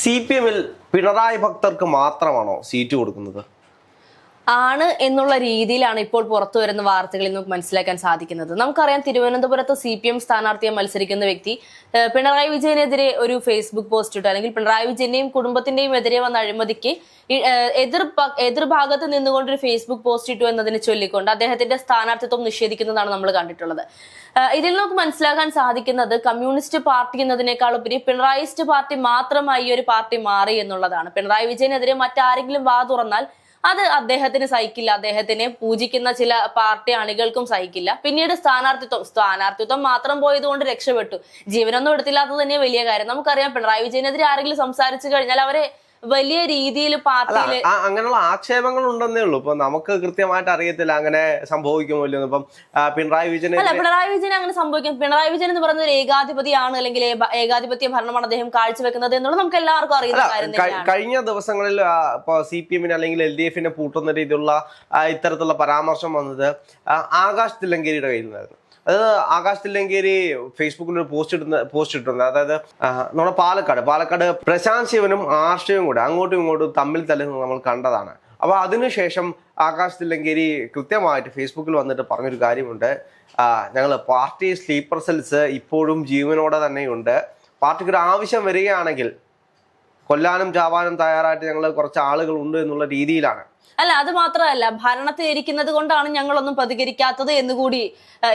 C P എമ്മിൽ പിണറായി ഭക്തർക്ക് മാത്രമാണോ സീറ്റ് കൊടുക്കുന്നത്? ആണ് എന്നുള്ള രീതിയിലാണ് ഇപ്പോൾ പുറത്തു വരുന്ന വാർത്തകളിൽ നമുക്ക് മനസ്സിലാക്കാൻ സാധിക്കുന്നത്. നമുക്കറിയാം തിരുവനന്തപുരത്ത് സി പി എം സ്ഥാനാർത്ഥിയെ മത്സരിക്കുന്ന വ്യക്തി പിണറായി വിജയനെതിരെ ഒരു ഫേസ്ബുക്ക് പോസ്റ്റ് ഇട്ടു. അല്ലെങ്കിൽ പിണറായി വിജയന്റെയും കുടുംബത്തിന്റെയും എതിരെ വന്ന അഴിമതിക്ക് എതിർ എതിർഭാഗത്ത് നിന്നുകൊണ്ട് ഒരു ഫേസ്ബുക്ക് പോസ്റ്റ് ഇട്ടു എന്നതിനെ ചൊല്ലിക്കൊണ്ട് അദ്ദേഹത്തിന്റെ സ്ഥാനാർത്ഥിത്വം നിഷേധിക്കുന്നതാണ് നമ്മൾ കണ്ടിട്ടുള്ളത്. ഇതിൽ നമുക്ക് മനസ്സിലാക്കാൻ സാധിക്കുന്നത് കമ്മ്യൂണിസ്റ്റ് പാർട്ടി എന്നതിനേക്കാൾ ഉപരി പിണറായിസ്റ്റ് പാർട്ടി മാത്രമായി ഒരു പാർട്ടി മാറി എന്നുള്ളതാണ്. പിണറായി വിജയനെതിരെ മറ്റാരെങ്കിലും വാ തുറന്നാൽ അത് അദ്ദേഹത്തിന് സഹിക്കില്ല. അദ്ദേഹത്തിനെ പൂജിക്കുന്ന ചില പാർട്ടി അണികൾക്കും സഹിക്കില്ല. പിന്നീട് സ്ഥാനാർത്ഥിത്വം. സ്ഥാനാർത്ഥിത്വം മാത്രം പോയതുകൊണ്ട് രക്ഷപ്പെട്ടു. ജീവനൊന്നും എടുത്തില്ലാത്തത് തന്നെ വലിയ കാര്യം. നമുക്കറിയാം പിണറായി വിജയനെതിരെ ആരെങ്കിലും സംസാരിച്ചു കഴിഞ്ഞാൽ അവരെ വലിയ രീതിയിൽ പാർട്ടിയിൽ അങ്ങനെയുള്ള ആക്ഷേപങ്ങൾ ഉണ്ടെന്നേ ഉള്ളൂ. ഇപ്പൊ നമുക്ക് കൃത്യമായിട്ട് അറിയത്തില്ല അങ്ങനെ സംഭവിക്കുമല്ലോ ഇപ്പം പിണറായി വിജയൻ അല്ല പിണറായി വിജയൻ അങ്ങനെ സംഭവിക്കും. പിണറായി വിജയൻ എന്ന് പറയുന്നത് ഒരു ഏകാധിപതിയാണ് അല്ലെങ്കിൽ ഏകാധിപത്യ ഭരണമാണ് അദ്ദേഹം കാഴ്ചവെക്കുന്നത് എന്നുള്ളത് നമുക്ക് എല്ലാവർക്കും അറിയുന്ന കാര്യം കഴിഞ്ഞ ദിവസങ്ങളിൽ ഇപ്പൊ സി പി എമ്മിന് അല്ലെങ്കിൽ എൽ ഡി എഫിനെ പൂട്ടുന്ന രീതിയിലുള്ള ഇത്തരത്തിലുള്ള പരാമർശം വന്നത് ആകാശ് തില്ലങ്കേരിയുടെ കയ്യിൽ നിന്നായിരുന്നു അത് ആകാശ് തില്ലങ്കേരി ഫേസ്ബുക്കിൽ ഒരു പോസ്റ്റ് ഇടുന്ന പോസ്റ്റ് ഇട്ടിട്ടുണ്ട്. അതായത് നമ്മുടെ പാലക്കാട്. പാലക്കാട് പ്രശാന്ത് ശിവനും ആർഷയും കൂടെ അങ്ങോട്ടും ഇങ്ങോട്ടും തമ്മിൽ തല്ലുന്നത് നമ്മൾ കണ്ടതാണ്. അപ്പോൾ അതിനുശേഷം ആകാശ് തില്ലങ്കേരി കൃത്യമായിട്ട് ഫേസ്ബുക്കിൽ വന്നിട്ട് പറഞ്ഞൊരു കാര്യമുണ്ട്. ഞങ്ങൾ പാർട്ടി സ്ലീപ്പർ സെൽസ് ഇപ്പോഴും ജീവനോടെ തന്നെയുണ്ട്. പാർട്ടിക്ക് ഒരു ആവശ്യം വരികയാണെങ്കിൽ കൊല്ലാനും ചാവാനും തയ്യാറായിട്ട് ഞങ്ങൾ കുറച്ച് ആളുകൾ ഉണ്ട് എന്നുള്ള രീതിയിലാണ്. അല്ല അത് മാത്രമല്ല ഭരണത്തിൽ ഇരിക്കുന്നത് കൊണ്ടാണ് ഞങ്ങളൊന്നും പ്രതികരിക്കാത്തത് എന്നുകൂടി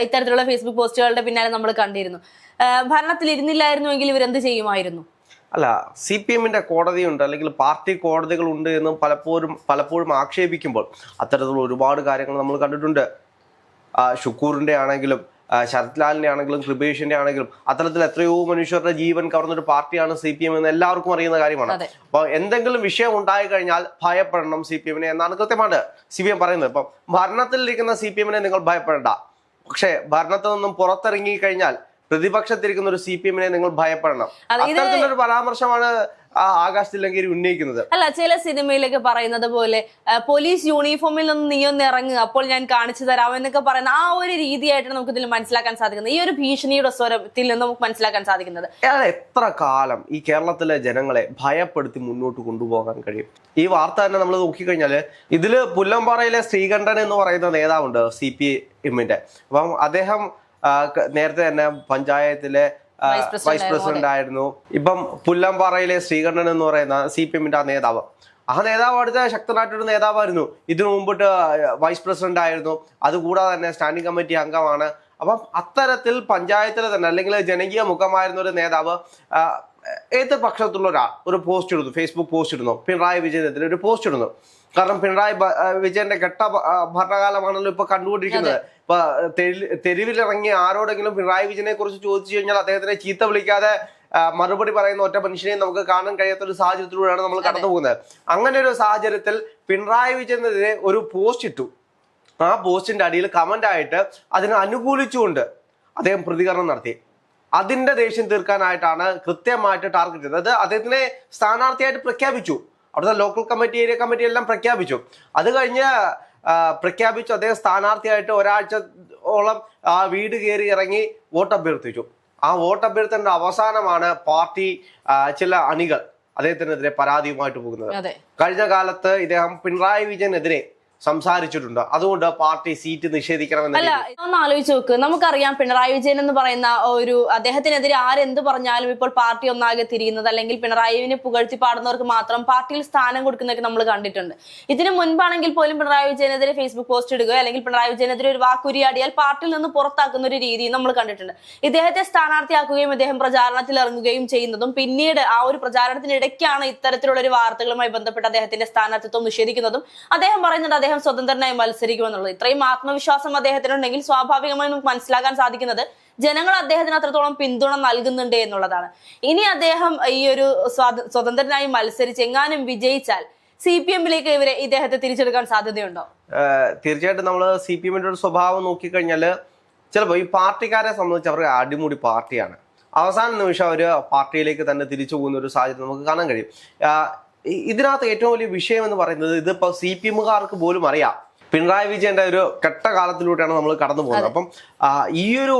ഇത്തരത്തിലുള്ള ഫേസ്ബുക്ക് പോസ്റ്റുകളുടെ പിന്നാലെ നമ്മൾ കണ്ടിരുന്നു. ഭരണത്തിൽ ഇരുന്നില്ലായിരുന്നുവെങ്കിൽ ഇവരെന്ത് ചെയ്യുമായിരുന്നു? അല്ല സി പി എമ്മിന്റെ കോടതിയുണ്ട് അല്ലെങ്കിൽ പാർട്ടി കോടതികളുണ്ട് എന്ന് പലപ്പോഴും പലപ്പോഴും ആക്ഷേപിക്കുമ്പോൾ അത്തരത്തിലുള്ള ഒരുപാട് കാര്യങ്ങൾ നമ്മൾ കണ്ടിട്ടുണ്ട്. ഷുക്കൂറിന്റെ ആണെങ്കിലും ശരത് ലാലിന്റെ ആണെങ്കിലും കൃപേഷിന്റെ ആണെങ്കിലും അത്തരത്തിൽ എത്രയോ മനുഷ്യരുടെ ജീവൻ കവർന്നൊരു പാർട്ടിയാണ് സി പി എം എന്ന് എല്ലാവർക്കും അറിയുന്ന കാര്യമാണ്. അപ്പോൾ അപ്പൊ എന്തെങ്കിലും വിഷയം ഉണ്ടായി കഴിഞ്ഞാൽ ഭയപ്പെടണം സി പി എമ്മിനെ എന്നാണ് കൃത്യമായിട്ട് സി പി എം പറയുന്നത്. ഇപ്പം ഭരണത്തിലിരിക്കുന്ന സി പി എമ്മിനെ നിങ്ങൾ ഭയപ്പെടേണ്ട. പക്ഷേ ഭരണത്തിൽ നിന്നും പുറത്തിറങ്ങി കഴിഞ്ഞാൽ പ്രതിപക്ഷത്തിരിക്കുന്ന ഒരു സി പി എമ്മിനെ നിങ്ങൾ ഭയപ്പെടണം. ഒരു അത്തരത്തിലൊരു പരാമർശമാണ് ആകാശ് തില്ലങ്കേരി ഉന്നയിക്കുന്നത്. അല്ല ചില സിനിമയിലൊക്കെ പറയുന്നത് പോലെ പോലീസ് യൂണിഫോമിൽ നിന്ന് നീ ഒന്ന് ഇറങ്ങുക അപ്പോൾ ഞാൻ കാണിച്ചു തരാം എന്നൊക്കെ പറയുന്ന ആ ഒരു രീതിയായിട്ടാണ് നമുക്ക് ഇതിൽ മനസ്സിലാക്കാൻ സാധിക്കുന്നത്. ഈ ഒരു ഭീഷണിയുടെ സ്വരത്തിൽ നിന്ന് നമുക്ക് മനസ്സിലാക്കാൻ സാധിക്കുന്നത്. എത്ര കാലം ഈ കേരളത്തിലെ ജനങ്ങളെ ഭയപ്പെടുത്തി മുന്നോട്ട് കൊണ്ടുപോകാൻ കഴിയും? ഈ വാർത്ത തന്നെ നമ്മൾ നോക്കിക്കഴിഞ്ഞാൽ ഇതിൽ പുല്ലമ്പാറയിലെ ശ്രീകണ്ഠൻ എന്ന് പറയുന്ന നേതാവുണ്ട് സി പി എമ്മിന്റെ അപ്പം അദ്ദേഹം നേരത്തെ തന്നെ പഞ്ചായത്തിലെ വൈസ് പ്രസിഡന്റ് ആയിരുന്നു. ഇപ്പം പുല്ലംപാറയിലെ ശ്രീകണ്ഠൻ എന്ന് പറയുന്ന സി പി എമ്മിന്റെ ആ നേതാവ്. ആ നേതാവ് അടുത്ത ശക്തനായിട്ടൊരു നേതാവായിരുന്നു. ഇതിനു മുമ്പിട്ട് വൈസ് പ്രസിഡന്റ് ആയിരുന്നു. അതുകൂടാതെ തന്നെ സ്റ്റാൻഡിംഗ് കമ്മിറ്റി അംഗമാണ്. അപ്പം അത്തരത്തിൽ പഞ്ചായത്തിൽ തന്നെ അല്ലെങ്കിൽ ജനകീയ മുഖമായിരുന്ന ഒരു നേതാവ് ആ, ഏത് പക്ഷത്തുള്ള ഒരാൾ ഒരു പോസ്റ്റ് ഇടുന്നു ഫേസ്ബുക്ക് പോസ്റ്റ് ഇടുന്നു പിണറായി വിജയനെതിരെ ഒരു പോസ്റ്റ് ഇടുന്നു. കാരണം പിണറായി വിജയന്റെ ഘട്ട ഭരണകാലമാണല്ലോ ഇപ്പൊ കണ്ടുകൊണ്ടിരിക്കുന്നത്. ഇപ്പൊ തെരി- തെരുവിലിറങ്ങി ആരോടെങ്കിലും പിണറായി വിജയനെ കുറിച്ച് ചോദിച്ചു കഴിഞ്ഞാൽ അദ്ദേഹത്തിനെ ചീത്ത വിളിക്കാതെ മറുപടി പറയുന്ന ഒറ്റ മനുഷ്യനെയും നമുക്ക് കാണാൻ കഴിയാത്ത ഒരു സാഹചര്യത്തിലൂടെയാണ് നമ്മൾ കടന്നു പോകുന്നത്. അങ്ങനെ ഒരു സാഹചര്യത്തിൽ പിണറായി വിജയനെതിരെ ഒരു പോസ്റ്റ് ഇട്ടു. ആ പോസ്റ്റിന്റെ അടിയിൽ കമന്റ് ആയിട്ട് അതിനെ അനുകൂലിച്ചുകൊണ്ട് അദ്ദേഹം പ്രതികരണം നടത്തി. അതിന്റെ ദേഷ്യം തീർക്കാനായിട്ടാണ് കൃത്യമായിട്ട് ടാർഗറ്റ് ചെയ്തത്. അത് അദ്ദേഹത്തിനെ സ്ഥാനാർത്ഥിയായിട്ട് പ്രഖ്യാപിച്ചു. അവിടുത്തെ ലോക്കൽ കമ്മിറ്റി ഏരിയ കമ്മിറ്റി എല്ലാം പ്രഖ്യാപിച്ചു. അത് കഴിഞ്ഞ് പ്രഖ്യാപിച്ചു അദ്ദേഹം സ്ഥാനാർത്ഥിയായിട്ട് ഒരാഴ്ച ഓളം ആ വീട് കയറി ഇറങ്ങി വോട്ട് അഭ്യർത്ഥിച്ചു. ആ വോട്ട് അഭ്യർത്ഥനയുടെ അവസാനമാണ് പാർട്ടി ചില അണികൾ അദ്ദേഹത്തിനെതിരെ പരാതിയുമായിട്ട് പോകുന്നത്. കഴിഞ്ഞ കാലത്ത് ഇദ്ദേഹം പിണറായി വിജയനെതിരെ സംസാരിച്ചിട്ടുണ്ട്. അതുകൊണ്ട് പാർട്ടി സീറ്റ് നിഷേധിക്കണമെന്ന് അല്ല ഒന്ന് ആലോചിച്ച് നോക്ക്. നമുക്കറിയാം പിണറായി വിജയൻ എന്ന് പറയുന്ന ഒരു അദ്ദേഹത്തിനെതിരെ ആരെന്ത് പറഞ്ഞാലും ഇപ്പോൾ പാർട്ടി ഒന്നാകെ തിരിയുന്നത് അല്ലെങ്കിൽ പിണറായിവിനെ പുകഴ്ത്തി പാടുന്നവർക്ക് മാത്രം പാർട്ടിയിൽ സ്ഥാനം കൊടുക്കുന്നതൊക്കെ നമ്മൾ കണ്ടിട്ടുണ്ട്. ഇതിനു മുൻപാണെങ്കിൽ പോലും പിണറായി വിജയനെതിരെ ഫേസ്ബുക്ക് പോസ്റ്റ് ഇടുക അല്ലെങ്കിൽ പിണറായി വിജയനെതിരെ ഒരു വാക്കുരിയാടിയാൽ പാർട്ടിയിൽ നിന്ന് പുറത്താക്കുന്ന ഒരു രീതി നമ്മൾ കണ്ടിട്ടുണ്ട്. ഇദ്ദേഹത്തെ സ്ഥാനാർത്ഥിയാക്കുകയും ഇദ്ദേഹം പ്രചാരണത്തിൽ ഇറങ്ങുകയും ചെയ്യുന്നതും പിന്നീട് ആ ഒരു പ്രചാരണത്തിനിടയ്ക്കാണ് ഇത്തരത്തിലുള്ള ഒരു വാർത്തകളുമായി ബന്ധപ്പെട്ട് അദ്ദേഹത്തിന്റെ സ്ഥാനാർത്ഥിത്വം നിഷേധിക്കുന്നതും. അദ്ദേഹം പറയുന്നുണ്ട് അദ്ദേഹം സ്വതന്ത്രനായി മത്സരിക്കുമെന്നുള്ളത്. ഇത്രയും ആത്മവിശ്വാസം അദ്ദേഹത്തിനുണ്ടെങ്കിൽ സ്വാഭാവികമായി നമുക്ക് മനസ്സിലാക്കാൻ സാധിക്കുന്നത് ജനങ്ങൾ അദ്ദേഹത്തിന് അത്രത്തോളം പിന്തുണ നൽകുന്നുണ്ട് എന്നുള്ളതാണ്. ഇനി അദ്ദേഹം ഈ ഒരു സ്വതന്ത്രനായി മത്സരിച്ച് എങ്ങാനും വിജയിച്ചാൽ സി പി എമ്മിലേക്ക് ഇവരെ ഇദ്ദേഹത്തെ തിരിച്ചെടുക്കാൻ സാധ്യതയുണ്ടോ? തീർച്ചയായിട്ടും നമ്മൾ സി പി എമ്മിന്റെ ഒരു സ്വഭാവം നോക്കിക്കഴിഞ്ഞാൽ ചിലപ്പോൾ ഈ പാർട്ടിക്കാരെ സംബന്ധിച്ച് അവർക്ക് അടിമുടി പാർട്ടിയാണ്. അവസാന നിമിഷം അവർ പാർട്ടിയിലേക്ക് തന്നെ തിരിച്ചു പോകുന്ന ഒരു സാഹചര്യം നമുക്ക് കാണാൻ കഴിയും. ഇതിനകത്ത് ഏറ്റവും വലിയ വിഷയം എന്ന് പറയുന്നത് ഇതിപ്പോൾ സി പി എമ്മുകാർക്ക് പോലും അറിയാം. പിണറായി വിജയന്റെ ഒരു കെട്ട കാലത്തിലൂടെയാണ് നമ്മൾ കടന്നു പോകുന്നത്. അപ്പം ഈ ഒരു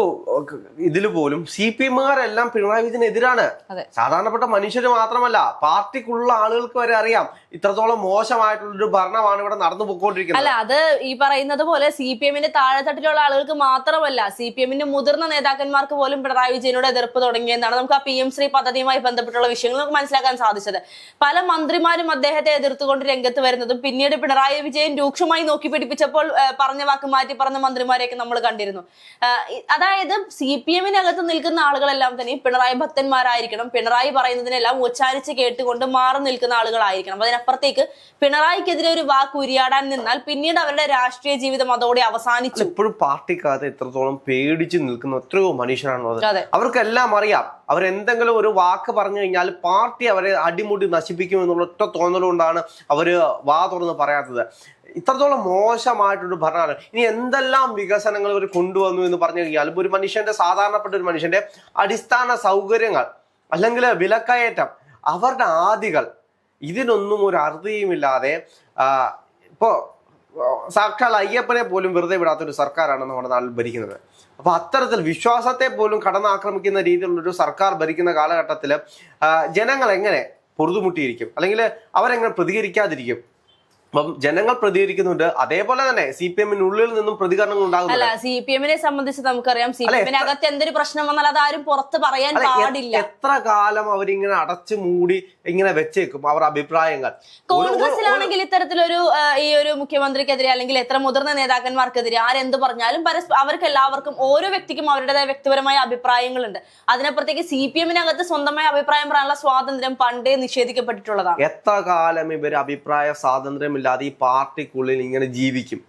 ഇതിൽ പോലും സി പി എമ്മുകാരെല്ലാം പിണറായി വിജയനെതിരാണ്. എതിരാണ് സാധാരണപ്പെട്ട മനുഷ്യര് മാത്രമല്ല പാർട്ടിക്കുള്ള ആളുകൾക്ക് വരെ അറിയാം ഇത്രത്തോളം മോശമായിട്ടുള്ളൊരു ഭരണമാണ് ഇവിടെ നടന്നു പോയിക്കൊണ്ടിരിക്കുന്നത്. അല്ല അത് ഈ പറയുന്നത് പോലെ സി പി എമ്മിന്റെ താഴെത്തട്ടിലുള്ള ആളുകൾക്ക് മാത്രമല്ല സി പി എമ്മിന്റെ മുതിർന്ന നേതാക്കന്മാർക്ക് പോലും പിണറായി വിജയനോട് എതിർപ്പ് തുടങ്ങിയെന്നാണ് നമുക്ക് ആ പി എം ശ്രീ പദ്ധതിയുമായി ബന്ധപ്പെട്ടുള്ള വിഷയങ്ങൾ നമുക്ക് മനസ്സിലാക്കാൻ സാധിച്ചത്. പല മന്ത്രിമാരും അദ്ദേഹത്തെ എതിർത്തുകൊണ്ട് രംഗത്ത് വരുന്നതും പിന്നീട് പിണറായി വിജയൻ രൂക്ഷമായി നോക്കി പിടിപ്പിച്ചപ്പോൾ ആ, പറഞ്ഞ വാക്ക് മാറ്റി പറഞ്ഞ മന്ത്രിമാരെയൊക്കെ നമ്മൾ കണ്ടിരുന്നു. അതായത് സി പി എമ്മിനകത്ത് നിൽക്കുന്ന ആളുകളെല്ലാം തന്നെ പിണറായി ഭക്തന്മാരായിരിക്കണം. പിണറായി പറയുന്നതിനെല്ലാം ഉച്ചാരിച്ച് കേട്ടുകൊണ്ട് മാറി നിൽക്കുന്ന ആളുകളായിരിക്കണം. അതിനപ്പുറത്തേക്ക് പിണറായിക്കെതിരെ ഒരു വാക്ക് ഉരിയാടാൻ നിന്നാൽ പിന്നീട് അവരുടെ രാഷ്ട്രീയ ജീവിതം അതോടെ അവസാനിച്ചു. ഇപ്പോഴും പാർട്ടിക്കാരെ എത്രത്തോളം പേടിച്ച് നിൽക്കുന്ന എത്രയോ മനുഷ്യരാണുള്ളത്. അതെ. അവർക്കെല്ലാം അറിയാം. അവരെന്തെങ്കിലും ഒരു വാക്ക് പറഞ്ഞു കഴിഞ്ഞാൽ പാർട്ടി അവരെ അടിമുടി നശിപ്പിക്കും എന്നുള്ള ഒറ്റ തോന്നലുകൊണ്ടാണ് അവർ വാ തുറന്ന് പറയാത്തത്. ഇത്രത്തോളം മോശമായിട്ടൊരു ഭരണമാണ് ഇനി എന്തെല്ലാം വികസനങ്ങൾ ഇവർ കൊണ്ടുവന്നു എന്ന് പറഞ്ഞു കഴിഞ്ഞാൽ ഒരു മനുഷ്യന്റെ സാധാരണപ്പെട്ട ഒരു മനുഷ്യന്റെ അടിസ്ഥാന സൗകര്യങ്ങൾ അല്ലെങ്കിൽ വിലക്കയറ്റം അവരുടെ ആദികൾ ഇതിനൊന്നും ഒരു അറുതിയുമില്ലാതെ ആ, ഇപ്പോ സാക്ഷാൽ അയ്യപ്പനെ പോലും വെറുതെ വിടാത്ത ഒരു സർക്കാരാണ് നമ്മുടെ നാട്ടിൽ ഭരിക്കുന്നത്. അപ്പൊ അത്തരത്തിൽ വിശ്വാസത്തെ പോലും കടന്നാക്രമിക്കുന്ന രീതിയിലുള്ള ഒരു സർക്കാർ ഭരിക്കുന്ന കാലഘട്ടത്തിൽ ജനങ്ങൾ എങ്ങനെ പൊറുതുമുട്ടിയിരിക്കും? അല്ലെങ്കിൽ അവരെങ്ങനെ പ്രതികരിക്കാതിരിക്കും? അപ്പം ജനങ്ങൾ പ്രതികരിക്കുന്നുണ്ട്. അതേപോലെ തന്നെ സി പി എമ്മിനുള്ളിൽ നിന്നും പ്രതികരണങ്ങൾ അല്ല ഉണ്ടാകുന്നുണ്ട് സി പി എമ്മിനെ സംബന്ധിച്ച് നമുക്കറിയാം സി പി അല്ല, എമ്മിനകത്ത് എന്തൊരു പ്രശ്നം വന്നാൽ അത് ആരും പുറത്ത് പറയാൻ അല്ല, എ- പാടില്ല. എത്ര കാലം അവരിങ്ങനെ അടച്ചു മൂടി ഇങ്ങനെ വെച്ചേക്കും അവർ അഭിപ്രായങ്ങൾ. ഒരു- ഒരു- കോൺഗ്രസിലാണെങ്കിൽ ഇത്തരത്തിലൊരു ആ, ഈ ഒരു മുഖ്യമന്ത്രിക്കെതിരെ അല്ലെങ്കിൽ എത്ര മുതിർന്ന നേതാക്കന്മാർക്കെതിരെ ആരെന്ത് പറഞ്ഞാലും പരസ്പ അവർക്ക് എല്ലാവർക്കും ഓരോ വ്യക്തിക്കും അവരുടേതായ വ്യക്തിപരമായ അഭിപ്രായങ്ങളുണ്ട്. അതിനപ്പുറത്തേക്ക് സി പി എമ്മിനകത്ത് സ്വന്തമായ അഭിപ്രായം പറയാനുള്ള സ്വാതന്ത്ര്യം പണ്ടേ നിഷേധിക്കപ്പെട്ടിട്ടുള്ളതാണ്. എത്ര കാലം ഇവർ അഭിപ്രായ സ്വാതന്ത്ര്യമില്ലാതെ ഈ പാർട്ടിക്കുള്ളിൽ ഇങ്ങനെ ജീവിക്കും.